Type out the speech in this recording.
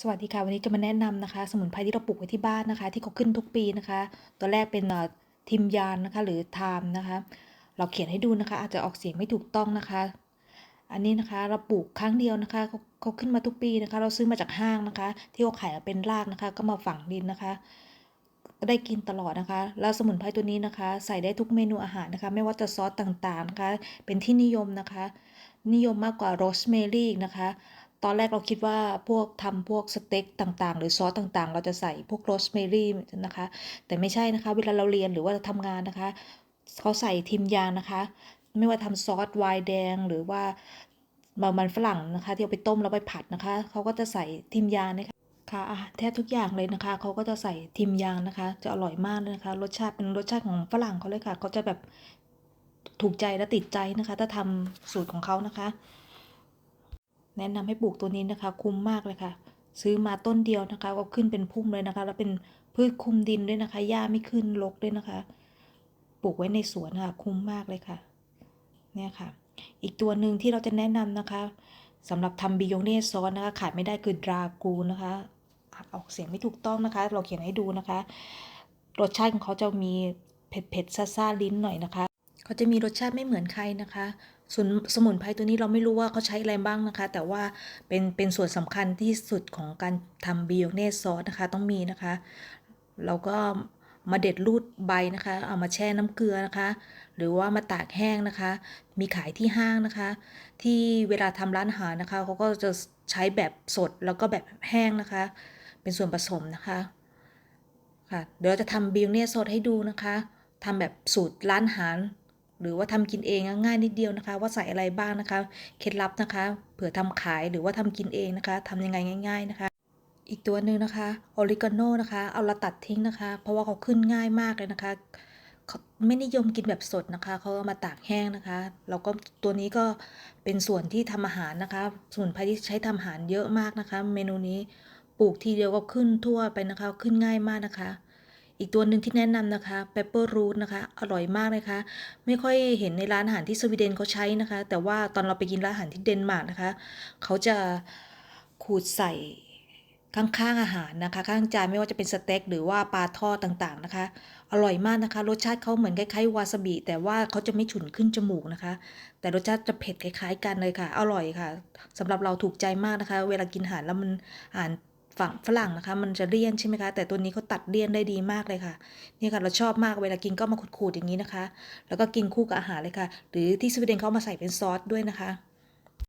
สวัสดีค่ะ วันนี้จะมาแนะนำนะคะ สมุนไพรที่เราปลูกไว้ที่บ้านนะคะ ที่เขาขึ้นทุกปีนะคะตัวแรกเป็นทิมยานนะคะ หรือไทม์นะคะ เราเขียนให้ดูนะคะ อาจจะออกเสียงไม่ถูกต้องนะคะ อันนี้นะคะเราปลูกครั้งเดียวนะคะเขาเขาขึ้นมาทุกปีนะคะ เราซื้อมาจากห้างนะคะ ที่เขาขายเป็นรากนะคะ ก็มาฝังดินนะคะก็ได้กินตลอดนะคะ แล้วสมุนไพรตัวนี้นะคะ ใส่ได้ทุกเมนูอาหารนะคะ ไม่ว่าจะซอสต่างๆนะคะ เป็นที่นิยมนะคะ นิยมมากกว่าโรสแมรี่นะคะ ตอนแรกเราคิดว่าพวกทำพวกสเต็กต่างๆ หรือซอสต่างๆ เราจะใส่พวกโรสแมรี่นะคะ แต่ไม่ใช่นะคะ เวลาเราเรียนหรือว่าทำงานนะคะเขาใส่ทิมยางนะคะ ไม่ว่าทำซอสไวน์แดงหรือว่ามันฝรั่งนะคะ ที่เอาไปต้มแล้วไปผัดนะคะเขาก็จะใส่ทิมยางนะคะค่ะแทบทุกอย่างเลยนะคะ เขาก็จะใส่ทิมยางนะคะ จะอร่อยมากเลยนะคะ รสชาติเป็นรสชาติของฝรั่งเขาเลยค่ะ เขาจะแบบถูกใจและติดใจนะคะ ถ้าทำสูตรของเขานะคะ แนะนำให้ปลูกตัวนี้นะคะ คุ้มมากเลยค่ะ ซื้อมาต้นเดียวนะคะ ก็ขึ้นเป็นพุ่มเลยนะคะ แล้วเป็นพืชคุมดินด้วยนะคะหญ้าไม่ขึ้นรกด้วยนะคะ ปลูกไว้ในสวนค่ะ คุ้มมากเลยค่ะ เนี่ยค่ะ อีกตัวหนึ่งที่เราจะแนะนำนะคะสำหรับทำบิโยเน่ซอสนะคะ ขาดไม่ได้คือดรากูนะคะออกเสียงไม่ถูกต้องนะคะ เราเขียนให้ดูนะคะ รสชาติของเขาจะมีเผ็ดเผ็ดๆซ่าๆลิ้นหน่อยนะคะ เขาจะมีรสชาติไม่เหมือนใครนะคะ ส่วนสมุนไพรตัวนี้เราไม่รู้ว่าเขาใช้อะไรบ้างนะคะ แต่ว่าเป็นเป็นส่วนสำคัญที่สุดของการทำบิโยเน่ซอสนะคะต้องมีนะคะ เราก็มาเด็ดรูดใบนะคะ เอามาแช่น้ำเกลือนะคะ หรือว่ามาตากแห้งนะคะ มีขายที่ห้างนะคะ ที่เวลาทำร้านอาหารนะคะเขาก็จะใช้แบบสดแล้วก็แบบแห้งนะคะ เป็นส่วนผสมนะคะค่ะเดี๋ยวเราจะทำบิวเน่ซอสให้ดูนะคะทำแบบสูตรร้านอาหาร หรือว่าทำกินเองง่ายนิดเดียวนะคะ ว่าใส่อะไรบ้างนะคะ เคล็ดลับนะคะ เผื่อทำขายหรือว่าทำกินเองนะคะทำยังไงง่าย ๆนะคะ อีกตัวหนึ่งนะคะออริกาโนนะคะ เอาละตัดทิ้งนะคะ เพราะว่าเขาขึ้นง่ายมากเลยนะคะเขาไม่นิยมกินแบบสดนะคะ เขาเอามาตากแห้งนะคะ แล้วก็ตัวนี้ก็เป็นส่วนที่ทำอาหารนะคะสมุนไพรที่ใช้ทำอาหารเยอะมากนะคะ เมนูนี้ปลูกทีเดียวก็ขึ้นทั่วไปนะคะ ขึ้นง่ายมากนะคะ อีกตัวหนึ่งที่แนะนำนะคะเปปเปอร์รูทนะคะ อร่อยมากเลยค่ะไม่ค่อยเห็นในร้านอาหารที่สวีเดนเขาใช้นะคะ แต่ว่าตอนเราไปกินร้านอาหารที่เดนมาร์กนะคะ เขาจะขูดใส่ข้างๆอาหารนะคะ ข้างจานไม่ว่าจะเป็นสเต็กหรือว่าปลาทอดต่างๆนะคะ อร่อยมากนะคะ รสชาติเขาเหมือนคล้ายๆวาซาบิแต่ว่าเขาจะไม่ฉุนขึ้นจมูกนะคะ แต่รสชาติจะเผ็ดคล้ายๆกันเลยค่ะ อร่อยค่ะสำหรับเราถูกใจมากนะคะ เวลากินอาหารแล้วมันอาหาร ฝั่งฝรั่งนะคะ มันจะเลี่ยนใช่ไหมคะ แต่ตัวนี้เขาตัดเลี่ยนได้ดีมากเลยค่ะ นี่ค่ะเราชอบมากเวลากินก็มาขูดๆอย่างนี้นะคะ แล้วก็กินคู่กับอาหารเลยค่ะ หรือที่สวีเดนเขาเอามาใส่เป็นซอสด้วยนะคะ